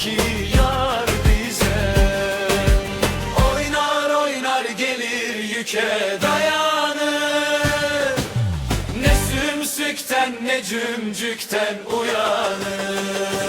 ki yar bize. Oynar oynar gelir yüke dayanır Ne sümsükten ne cümcükten uyanır.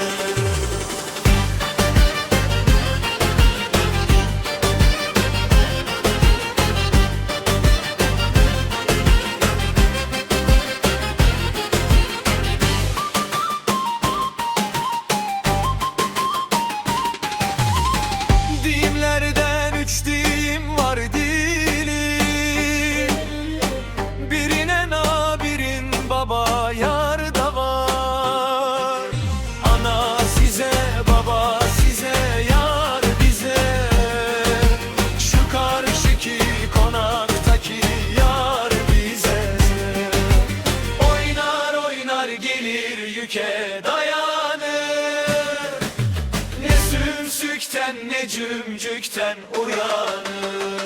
Gelir yüke dayanır. Ne sümsükten ne cümcükten uyanır